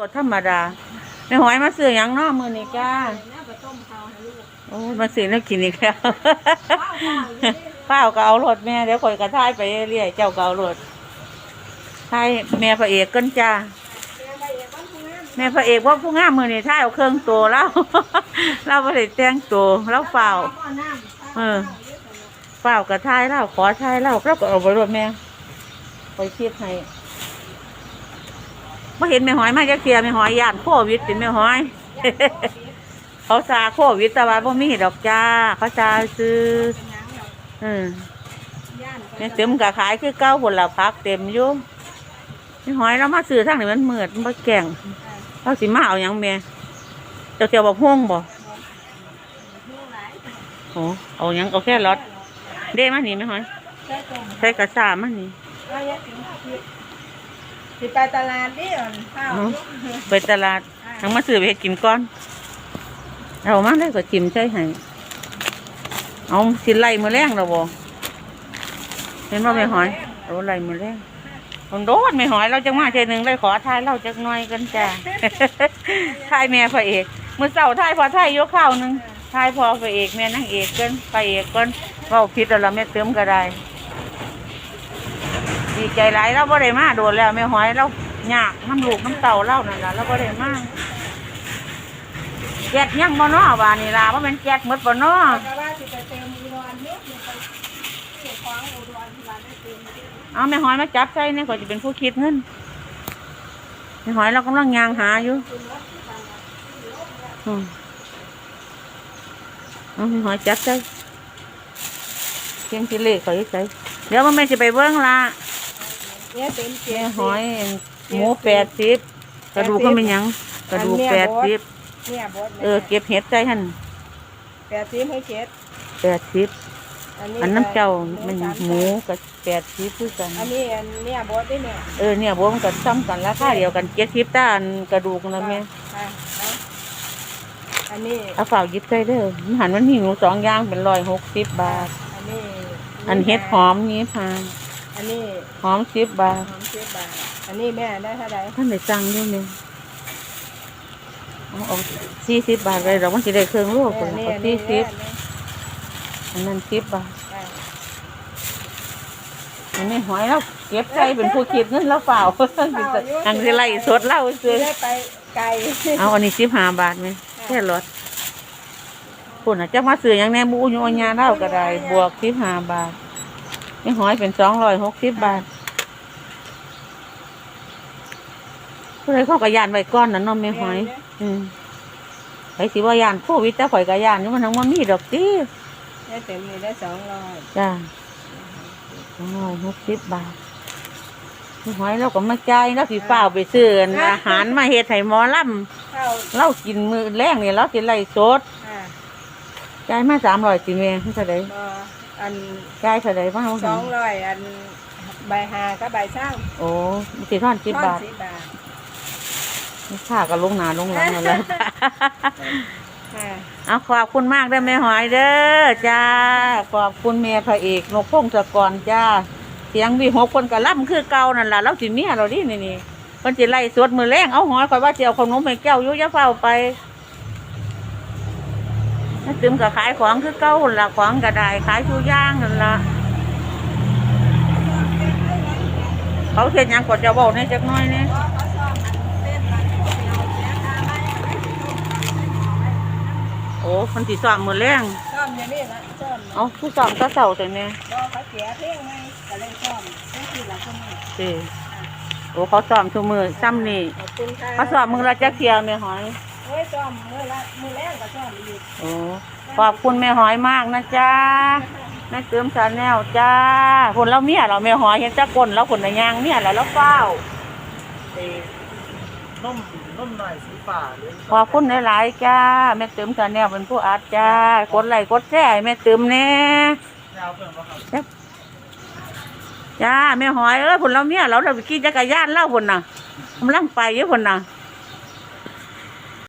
ตัวธรรมดาแม่หอยมาซื้อหยังเน้อมือนี่จ้าโอ้ยมาซื้อแล้วกินอีกแล้วข้าวก็เอารถแม่เดี๋ยวคอยกระทายไปเรื่อยๆเจ้าก็เอารถทายแม่พระเอกกันจ้าแม่พระเอกว่าผู้งามมือนี่ทายเอาเครื่องตัวแล้วเราไม่ได้แต่งตัวเราเปล่าเออเปล่ากระทายเราขอทายเราเราก็เอาไปรถแม่ไปคิดให้ มาเห็นแม่หอยมาจะเคลียร์แม่หอยย่านโควิดเป็นแม่หอย เขาซาโควิดแต่ว่าบ่มีดอกจ้า เขาซาซื้ออืมแม่ยเต็มกะขายคือเก้าผลละพักเต็มอยู่แม่หอยเรามาซื้อทางนี้มันมืดมันบ่แก่งเราสิมาเอาหยังแม่เจ้าเจ้าบอกห่วงบ่โอ้เอาหยังเอาแค่รถเด้มานี่แม่หอยใส่กระสามานี่ สิไปตลาดดิอ่อนข้าวอ๋อไปตลาดทั้งมาซื้อไปให้กินก่อน เอามาได้ก็จิ้มใช่ให้เอาสิไล่มือแรงเราบ่เห็นว่าไม่หอยเอาไล่มือแรงคนโดนไม่หอยเราจังมาเจหนึ่งเลยขอทายเราจักหน่อยกันจ้าทายแม่พระเอกมือเสาทายพอทายยกข้าวหนึ่งทายพอพระเอกแม่นางเอกกันพระเอกกันเว้าผิดแล้วเราแม่เติมก็ได้ ดีใจหลายเราบ่ได้มาโดนแล้วแม่หอยเรายากน้ำลูกน้ำเต่าเล่านั่นล่ะเราบ่ได้มาแก๊สยังบ่นาะว่านี่ล่ะว่ามันแก๊สหมดบ่เนาะแต่ว่าสิไปเติมอุดรเนี่ยไปเก็บของอุดรที่ร้านได้เติมเอาแม่หอยมาจับใส่เนี่ยก็จะเป็นผู้คิดเงินแม่หอยเรากำลังยางหาอยู่อืมเอาแม่หอยจับใส่เพียงสิเลขเขาอีกใส่เดี๋ยวมันไม่จะไปเบิ้องละ เนี่ยเต็มเจ็แม่ดหอยหมูแปดสิบกระดูกก็เป็นหยัง กระดูกแปดสิบเนี่ยบดเออเก็บเห็ดใจหันแปดสิบให้เจ็ดแปดสิบอันนี้อันน้ำเจ้ามันหมูกับแปดสิบคือกัน อันนี้อันเนี่ยบดได้เนี่ยเออเนี่ยบวมนกันซ้ำกันราคาเดียวกันเจ็ดสิบต้านกระดูกนะแม่ค่ะเอาอันนี้เอาฝ่าวหยิบใส่เด้อมันหันมันหิวสองอย่างเป็นร้อยหกสิบบาท อันนี้อันเห็ดหอมนี้พา อันนี้หอมสิบบาทหอมสิบบาท อันนี้แม่ได้เท่าไหร่ท่านได้สั่งด้วยไหมเอาเอาสี่สิบบาทเลยเรามันจะได้เครื่องโลกเอเลอยนี่เอาอันสี่นี้สิบอันนี้อันนั้นสิบบาทอ่าอันนี้หอยเราเก็บใส่เป็นผู้คิดเงินเราเปล่าอันที่ไล่สดเล่าสิซื้อได้ไปไกลเอาอันนี้สิบห้าบาทไหมแค่รถคุณอาจจะมาซื้ออย่างแน่บูยูญาเล่าก็ได้บวกสิบห้าบาท นี่หอยเป็นสองร้อยหกสิบบาทผู้ใดเข้ากระยานไว้ก้อนนั่นเน้องไม่หอย อืมไปสิว่ายานโควิดแต่ข่อยกระยานนี่มันทั้งมันมีดอกตีได้เต็มนี่ได้สองร้อยจ้าสองร้อยหกสิบบาทไม่หอยเราก็มาจ่ายแล้วสิเฝ้าวไปซื้ออาหารมาเฮ็ดให้หมอลำเข้าเรากินมือแรงนี่เราสิไล่สดอ่าจ่ายมาสามร้อยสิแม่เท่าไดบ ออันจ่ายเท่าไดบ้างสองร้อยอันใบหากับใบเศร้าโอ้สิท่อนสิบบาทสิบบาทค่าก็ลงหนาลงหลังนั่นแหล้วค่ะเอาขอบคุณมากเด้อแม่หอยเด้อจ้าขอบคุณแม่พระเอกนกพงศกรจ้าเสียงวีหกคนก็ล่ำคือเก่านั่นล่ะเราสิเมียเราดินี่นี่คนสิไล่สวดมือแรงเอาหอยคอยว่าเจียวขนมให้แก้วอยุ่อยะเฝ้าไป น่าตึมกับขายของคือเก่าหั่นล่ะของกระไดขายชูย่างนั่นล่ะเขาเห็นยังกดจะบอกในจักหน้อยเนี่ยโอ้คนสิสอนมือแรงซ่อมอย่างนี้ละซ่อมเอาผู้สอนก็เสาแต่เนี่ยบอเขาเสียเพียงไงก็เลยซ่อมนี่คือหลักคนนี้สิโอ้เขาสอนทุกมือซ้ำนี่ขอบคุณค่ะเขาสอนมือละจักเทียแม่หอย โอ้ยซ่อมมือละมือแรกก็ซ่อมอีกโอ้ขอบคุณแม่หอยมากนะจ้าแม่เติมชาแนลจ้าคนเราเมียเราแม่หอยเห็นจักคนแล้วคนในยางเมียเราแล้วเฝ้านุ่มนุ่มหน่อยสีฝ่าหรือขอบคุณหลายๆจ้าแม่เติมชาแนลเป็นผู้อัดจ้ากดไลค์กดแชร์ให้แม่เติมแน่ยาวเพิ่มครับจ้าแม่หอยเอ้ยผลเราเมียเราเราไปขี่จักรยานเล่าผลน่ะกำลังไปเยอะผลน่ะ